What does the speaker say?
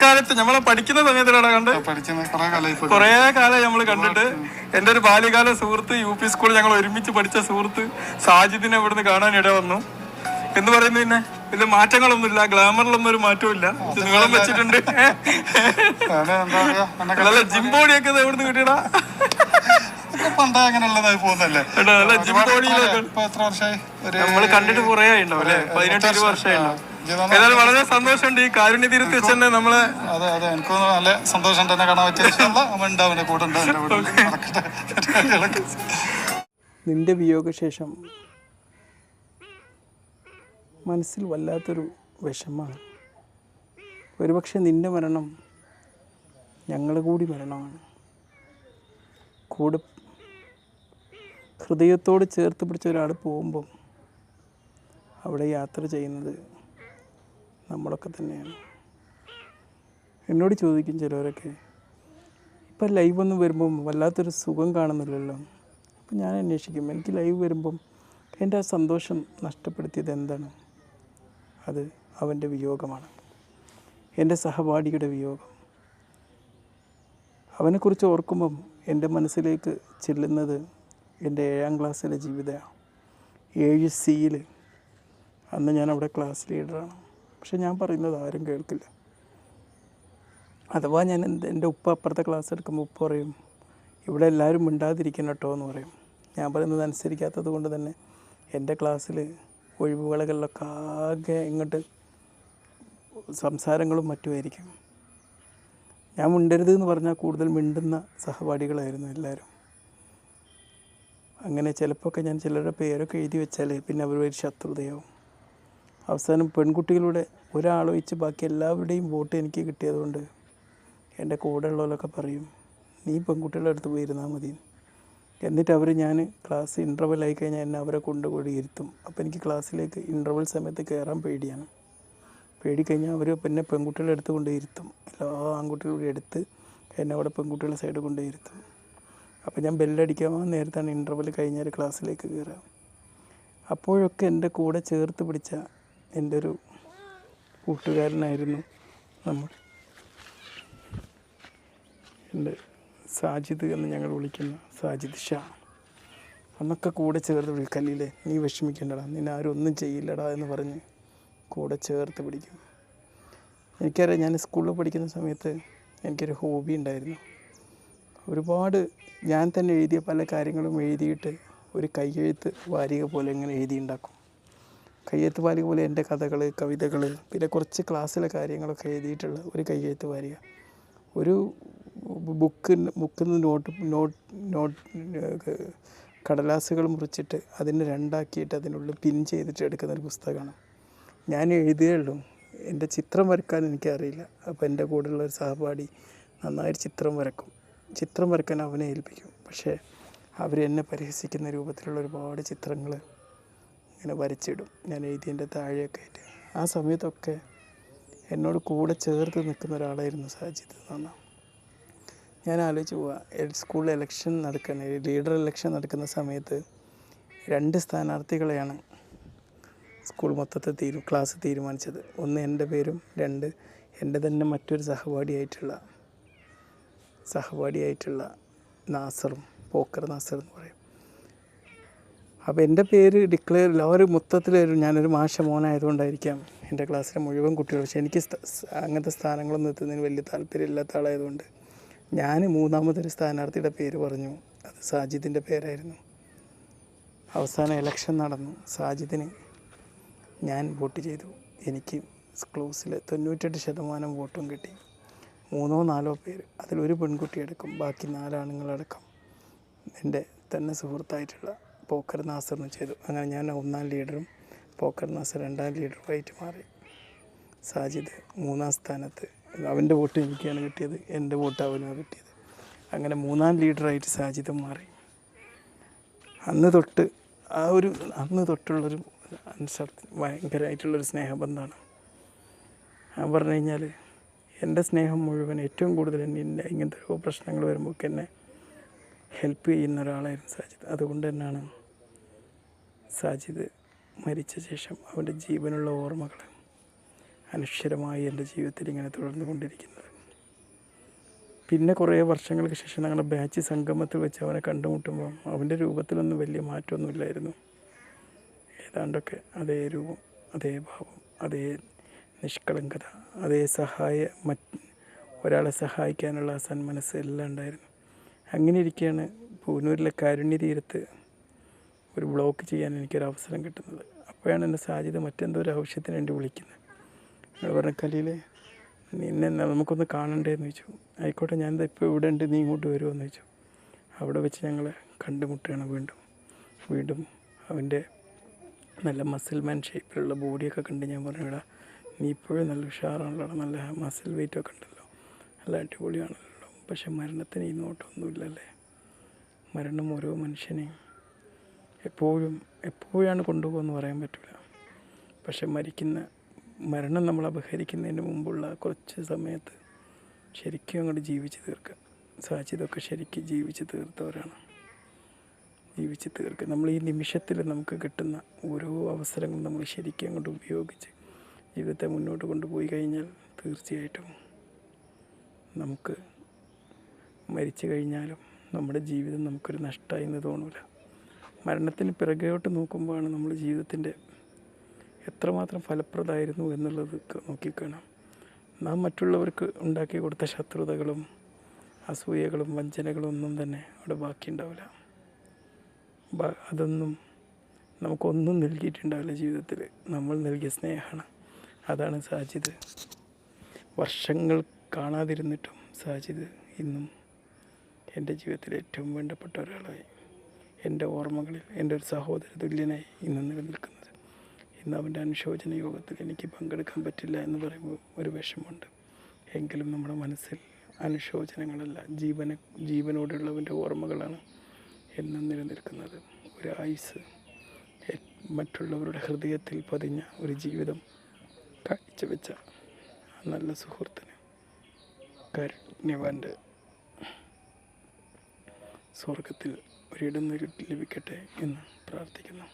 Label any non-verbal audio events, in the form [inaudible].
കാലത്ത് നമ്മളെ പഠിക്കുന്ന സമയത്തിലാണ് കണ്ട്? കൊറേ കാലം നമ്മൾ കണ്ടിട്ട്. എന്റെ ഒരു ബാല്യകാല സുഹൃത്ത് യു പി സ്കൂളിൽ ഞങ്ങൾ ഒരുമിച്ച് പഠിച്ച സുഹൃത്ത് സാജിദിനെ ഇവിടുന്ന് കാണാൻ ഇട വന്നു. എന്ന് പറയുന്നത് പിന്നെ ഇതിൽ മാറ്റങ്ങളൊന്നുമില്ല ഗ്ലാമറിലൊന്നും ഒരു മാറ്റവും ഇല്ല. നിങ്ങളും വെച്ചിട്ടുണ്ട്. നല്ല ജിംബോഡിയൊക്കെ എവിടുന്ന് കിട്ടിയടാ. പണ്ടേ അങ്ങനെയുള്ളതായി പോകുന്നല്ലേ ജിംബോഡി നമ്മൾ ജിംബോഡിയിലൊക്കെ നമ്മൾ കണ്ടിട്ട് കുറേ ഉണ്ടാവും അല്ലെ? പതിനെട്ട് വർഷമായി ഏതായാലും വളരെ സന്തോഷമുണ്ട് ഈ കാരുണ്യ തീരത്ത് വെച്ച് തന്നെ നമ്മളെ അതെ അതെ എനിക്ക് നല്ല സന്തോഷം തന്നെ കാണാൻ പറ്റിയ [laughs] കൂടെ നിന്റെ വിയോഗശേഷം മനസ്സിൽ വല്ലാത്തൊരു വിഷമാണ് ഒരുപക്ഷെ നിന്റെ മരണം ഞങ്ങളുടെ കൂടി മരണമാണ്. കൂടെ ഹൃദയത്തോട് ചേർത്ത് പിടിച്ച ഒരാൾ പോകുമ്പം അവിടെ യാത്ര ചെയ്യുന്നത് നമ്മളൊക്കെ തന്നെയാണ്. എന്നോട് ചോദിക്കും ചിലവരൊക്കെ ഇപ്പം ലൈവ് ഒന്നും വരുമ്പം വല്ലാത്തൊരു സുഖം കാണുന്നില്ലല്ലോ? അപ്പം ഞാൻ അന്വേഷിക്കും. എനിക്ക് ലൈവ് വരുമ്പം എന്റെ ആ സന്തോഷം നഷ്ടപ്പെടുത്തിയത് എന്താണ്? അത് അവന്റെ വിയോഗമാണ്. എന്റെ സഹപാഠിയുടെ വിയോഗം. അവനെക്കുറിച്ച് ഓർക്കുമ്പം എന്റെ മനസ്സിലേക്ക് ചെല്ലുന്നത് എന്റെ ഏഴാം ക്ലാസ്സിലെ ജീവിതമാണ് ഏഴ് സിയിൽ അന്ന് ഞാൻ അവിടെ ക്ലാസ് ലീഡറാണ് പക്ഷെ ഞാൻ പറയുന്നത് ആരും കേൾക്കില്ല. അഥവാ ഞാൻ എന്റെ ഉപ്പ അപ്പുറത്തെ ക്ലാസ് എടുക്കുമ്പോൾ ഉപ്പ പറയും ഇവിടെ എല്ലാവരും മിണ്ടാതിരിക്കണം കേട്ടോ എന്ന് പറയും. ഞാൻ പറയുന്നത് അനുസരിക്കാത്തത് കൊണ്ട് തന്നെ എന്റെ ക്ലാസ്സിൽ ഒഴിവുകളകളിലൊക്കെ ആകെ ഇങ്ങോട്ട് സംസാരങ്ങളും മറ്റുമായിരിക്കും. ഞാൻ മിണ്ടരുത് എന്ന് പറഞ്ഞാൽ കൂടുതൽ മിണ്ടുന്ന സഹപാഠികളായിരുന്നു എല്ലാവരും. അങ്ങനെ ചിലപ്പോഴൊക്കെ ഞാൻ ചിലരുടെ പേരൊക്കെ എഴുതി വെച്ചാൽ പിന്നെ അവർ ഒരു ശത്രുതയാവും. അവസാനം പെൺകുട്ടികളുടെ ഒരാളൊഴിച്ച് ബാക്കി എല്ലാവരുടെയും വോട്ട് എനിക്ക് കിട്ടിയതുകൊണ്ട് എന്റെ കൂടെ ഉള്ളവരൊക്കെ പറയും നീ പെൺകുട്ടികളുടെ അടുത്ത് പോയി ഇരുന്നാൽ മതി. എന്നിട്ട് അവർ ഞാൻ ക്ലാസ് ഇന്റർവെൽ ആയി കഴിഞ്ഞാൽ എന്നെ അവരെ കൊണ്ടുപോയി ഇരുത്തും. അപ്പോൾ എനിക്ക് ക്ലാസ്സിലേക്ക് ഇന്റർവെൽ സമയത്ത് കയറാൻ പേടിയാണ്. പേടിക്കഴിഞ്ഞാൽ അവർ പിന്നെ പെൺകുട്ടികളുടെ അടുത്ത് കൊണ്ട് ഇരുത്തും. എല്ലാ ആൺകുട്ടികളും എടുത്ത് എന്നെ അവിടെ പെൺകുട്ടികളുടെ സൈഡ് കൊണ്ട് ഇരുത്തും. അപ്പോൾ ഞാൻ ബെല്ലടിക്കാൻ നേരത്താണ് ഇന്റർവെൽ കഴിഞ്ഞാൽ ക്ലാസ്സിലേക്ക് കയറുക. അപ്പോഴൊക്കെ എന്റെ കൂടെ ചേർത്ത് പിടിച്ച എന്റെ ഒരു കൂട്ടുകാരനായിരുന്നു നമ്മൾ. എന്റെ സാജിദ് എന്ന് ഞങ്ങൾ വിളിക്കുന്ന സാജിദ് ഷാ. അന്നൊക്കെ കൂടെ ചേർത്ത് വിളിക്കല്ലില്ലേ നീ വിഷമിക്കണ്ടടാ. നിന്നെ ആരും ഒന്നും ചെയ്യില്ലടാ എന്ന് പറഞ്ഞ് കൂടെ ചേർത്ത് പിടിക്കും. എനിക്കറിയാം ഞാൻ സ്കൂളിൽ പഠിക്കുന്ന സമയത്ത് എനിക്കൊരു ഹോബി ഉണ്ടായിരുന്നു. ഒരുപാട് ഞാൻ തന്നെ എഴുതിയ പല കാര്യങ്ങളും എഴുതിയിട്ട് ഒരു കയ്യെഴുത്ത് വാരിക പോലെ ഇങ്ങനെ എഴുതിയുണ്ടാക്കും. കയ്യെഴുത്ത് വാരിക പോലെ എന്റെ കഥകൾ കവിതകൾ പിന്നെ കുറച്ച് ക്ലാസ്സിലെ കാര്യങ്ങളൊക്കെ എഴുതിയിട്ടുള്ള ഒരു കയ്യെഴുത്ത് വാരിക ഒരു ബുക്ക് ബുക്കിൽ നിന്ന് നോട്ട് നോട്ട് നോട്ട് കടലാസുകൾ മുറിച്ചിട്ട് അതിനെ രണ്ടാക്കിയിട്ട് അതിനുള്ളിൽ പിൻ ചെയ്തിട്ട് എടുക്കുന്ന ഒരു പുസ്തകമാണ്. ഞാൻ എഴുതിയേ ഉള്ളൂ. എന്റെ ചിത്രം വരക്കാൻ എനിക്കറിയില്ല. അപ്പോൾ എന്റെ കൂടെയുള്ള ഒരു സഹപാഠി നന്നായിട്ട് ചിത്രം വരക്കും. ചിത്രം വരക്കാൻ അവനെ ഏൽപ്പിക്കും. പക്ഷേ അവരെന്നെ പരിഹസിക്കുന്ന രൂപത്തിലുള്ള ഒരുപാട് ചിത്രങ്ങൾ ഇങ്ങനെ വരച്ചിടും. ഞാൻ എഴുതിയതിന്റെ താഴെയൊക്കെ ആയിട്ട്. ആ സമയത്തൊക്കെ എന്നോട് കൂടെ ചേർത്ത് നിൽക്കുന്ന ഒരാളായിരുന്നു സാജിദ് എന്നാണ്. ഞാൻ ആലോചിച്ച് പോവാം. സ്കൂളിൽ ഇലക്ഷൻ നടക്കുന്ന ലീഡർ ഇലക്ഷൻ നടക്കുന്ന സമയത്ത് രണ്ട് സ്ഥാനാർത്ഥികളെയാണ് സ്കൂൾ മൊത്തത്തെ തീരു ക്ലാസ് തീരുമാനിച്ചത്. ഒന്ന് എന്റെ പേരും രണ്ട് എന്റെ തന്നെ മറ്റൊരു സഹപാഠിയായിട്ടുള്ള സഹപാഠിയായിട്ടുള്ള നാസറും പോക്കർ നാസർ എന്ന് പറയും. അപ്പോൾ എന്റെ പേര് ഡിക്ലെയർ ഒരു മൊത്തത്തിൽ ഞാനൊരു മാഷ മോനായതുകൊണ്ടായിരിക്കാം എന്റെ ക്ലാസ്സിലെ മുഴുവൻ കുട്ടികൾ പക്ഷേ എനിക്ക് അങ്ങനത്തെ സ്ഥാനങ്ങളൊന്നും എത്തുന്നതിന് വലിയ താല്പര്യമില്ലാത്ത ആളായതുകൊണ്ട് ഞാൻ മൂന്നാമതൊരു സ്ഥാനാർത്ഥിയുടെ പേര് പറഞ്ഞു. അത് സാജിദിന്റെ പേരായിരുന്നു. അവസാന ഇലക്ഷൻ നടന്നു. സാജിദിന് ഞാൻ വോട്ട് ചെയ്തു. എനിക്ക് ക്ലോസിൽ തൊണ്ണൂറ്റെട്ട് ശതമാനം വോട്ടും കിട്ടി. മൂന്നോ നാലോ പേര്. അതിലൊരു പെൺകുട്ടി അടക്കം. ബാക്കി നാലാണുങ്ങളടക്കം. എന്റെ തന്നെ സുഹൃത്തായിട്ടുള്ള പോക്കർ നാസറിന് ചെയ്തു. അങ്ങനെ ഞാൻ ഒന്നാം ലീഡറും പോക്കർ നാസർ രണ്ടാം ലീഡറുമായിട്ട് മാറി. സാജിദ് മൂന്നാം സ്ഥാനത്ത്. അവന്റെ വോട്ട് എനിക്കാണ് കിട്ടിയത്. എന്റെ വോട്ട് അവനാണ് കിട്ടിയത്. അങ്ങനെ മൂന്നാം ലീഡറായിട്ട് സാജിദ് മാറി. അന്ന് തൊട്ട് ആ ഒരു അന്ന് തൊട്ടുള്ളൊരു ഭയങ്കരമായിട്ടുള്ളൊരു സ്നേഹബന്ധമാണ്. ഞാൻ പറഞ്ഞു കഴിഞ്ഞാൽ എന്റെ സ്നേഹം മുഴുവൻ ഏറ്റവും കൂടുതൽ എന്നെ ഇങ്ങനത്തെ പ്രശ്നങ്ങൾ വരുമ്പോൾ എന്നെ ഹെൽപ്പ് ചെയ്യുന്ന ഒരാളായിരുന്നു സാജിദ്. അതുകൊണ്ട് തന്നെയാണ് സാജിദ് മരിച്ച ശേഷം അവന്റെ ജീവനുള്ള ഓർമ്മകൾ അനശ്വരമായി എന്റെ ജീവിതത്തിൽ ഇങ്ങനെ തുടർന്നു കൊണ്ടിരിക്കുന്നത്. പിന്നെ കുറേ വർഷങ്ങൾക്ക് ശേഷം ഞങ്ങളുടെ ബാച്ച് സംഗമത്തിൽ വെച്ച് അവനെ കണ്ടുമുട്ടുമ്പോൾ അവന്റെ രൂപത്തിലൊന്നും വലിയ മാറ്റമൊന്നുമില്ലായിരുന്നു. ഏതാണ്ടൊക്കെ അതേ രൂപം അതേ ഭാവം അതേ നിഷ്കളങ്കത അതേ സഹായ മറ്റ് ഒരാളെ സഹായിക്കാനുള്ള ആ സന്മനസ് എല്ലാം ഉണ്ടായിരുന്നു. അങ്ങനെ ഇരിക്കുകയാണ് പൂനൂരിലെ കാരുണ്യ തീരത്ത് ഒരു ബ്ലോക്ക് ചെയ്യാൻ എനിക്കൊരു അവസരം കിട്ടുന്നത്. അപ്പോഴാണ് എന്റെ സാജിദ് മറ്റെന്തോ ഒരു ആവശ്യത്തിന് വേണ്ടി വിളിക്കുന്നത്. നിങ്ങൾ പറഞ്ഞ കലിയിലെ നിന്നെ നമുക്കൊന്ന് കാണണ്ടേന്ന് ചോദിച്ചു. ആയിക്കോട്ടെ ഞാൻ ഇപ്പോൾ ഇവിടെ ഉണ്ട് നീ ഇങ്ങോട്ട് വരുമോയെന്ന് ചോദിച്ചു. അവിടെ വെച്ച് ഞങ്ങൾ കണ്ടുമുട്ടുകയാണ് വീണ്ടും. വീണ്ടും അവന്റെ നല്ല മസിൽ മാൻ ഷേപ്പിലുള്ള ബോഡിയൊക്കെ കണ്ട് ഞാൻ പറഞ്ഞു എടാ നീ ഇപ്പോഴും നല്ല ഉഷാറാണല്ലോ നല്ല മസിൽ വെയിറ്റൊക്കെ ഉണ്ടല്ലോ. നല്ല അടിപൊളിയാണല്ലോ. പക്ഷെ മരണത്തിന് ഈ നോട്ടമൊന്നുമില്ലല്ലേ മരണം ഓരോ മനുഷ്യനെയും എപ്പോഴും എപ്പോഴാണ് കൊണ്ടുപോകുമെന്ന് പറയാൻ പറ്റില്ല. പക്ഷെ മരിക്കുന്ന മരണം നമ്മൾ അപഹരിക്കുന്നതിന് മുമ്പുള്ള കുറച്ച് സമയത്ത് ശരിക്കും അങ്ങോട്ട് ജീവിച്ച് തീർക്കുക. സാധ്യതൊക്കെ ശരിക്കും ജീവിച്ച് തീർത്തവരാണ്. ജീവിച്ച് തീർക്കുക. നമ്മൾ ഈ നിമിഷത്തിൽ നമുക്ക് കിട്ടുന്ന ഓരോ അവസരങ്ങളും നമ്മൾ ശരിക്കും അങ്ങോട്ട് ഉപയോഗിച്ച് ജീവിതത്തെ മുന്നോട്ട് കൊണ്ടുപോയി കഴിഞ്ഞാൽ തീർച്ചയായിട്ടും നമുക്ക് മരിച്ചു കഴിഞ്ഞാലും നമ്മുടെ ജീവിതം നമുക്കൊരു നഷ്ടമായി എന്ന് തോന്നില്ല മരണത്തിന് പിറകോട്ട് നോക്കുമ്പോഴാണ് നമ്മൾ ജീവിതത്തിന്റെ എത്രമാത്രം ഫലപ്രദമായിരുന്നു എന്നുള്ളത് നോക്കിക്കാണാം. നാം മറ്റുള്ളവർക്ക് ഉണ്ടാക്കി കൊടുത്ത ശത്രുതകളും അസൂയകളും വഞ്ചനകളും ഒന്നും തന്നെ അവിടെ ബാക്കിയുണ്ടാവില്ല അതൊന്നും നമുക്കൊന്നും നൽകിയിട്ടുണ്ടാവില്ല ജീവിതത്തിൽ. നമ്മൾ നൽകിയ സ്നേഹമാണ്. അതാണ് സാജിദ് വർഷങ്ങൾ കാണാതിരുന്നിട്ടും സാജിദ് ഇന്നും എന്റെ ജീവിതത്തിൽ ഏറ്റവും വേണ്ടപ്പെട്ട ഒരാളായി. എന്റെ ഓർമ്മകളിൽ എന്റെ ഒരു സഹോദര തുല്യനായി ഇന്ന് നിലനിൽക്കുന്നത്. ഇന്ന് അവന്റെ അനുശോചന യോഗത്തിൽ എനിക്ക് പങ്കെടുക്കാൻ പറ്റില്ല എന്ന് പറയുമ്പോൾ ഒരു വിഷമമുണ്ട്. എങ്കിലും നമ്മുടെ മനസ്സിൽ അനുശോചനങ്ങളല്ല ജീവന ജീവനോടുള്ളവന്റെ ഓർമ്മകളാണ് എന്നും നിലനിൽക്കുന്നത്. ഒരു ആയുസ് മറ്റുള്ളവരുടെ ഹൃദയത്തിൽ പതിഞ്ഞ ഒരു ജീവിതം കാഴ്ചവെച്ച നല്ല സുഹൃത്തിന് കാരുണ്യവാന്റെ സ്വർഗത്തിൽ ഒരിടം ലഭിക്കട്ടെ എന്ന് പ്രാർത്ഥിക്കുന്നു.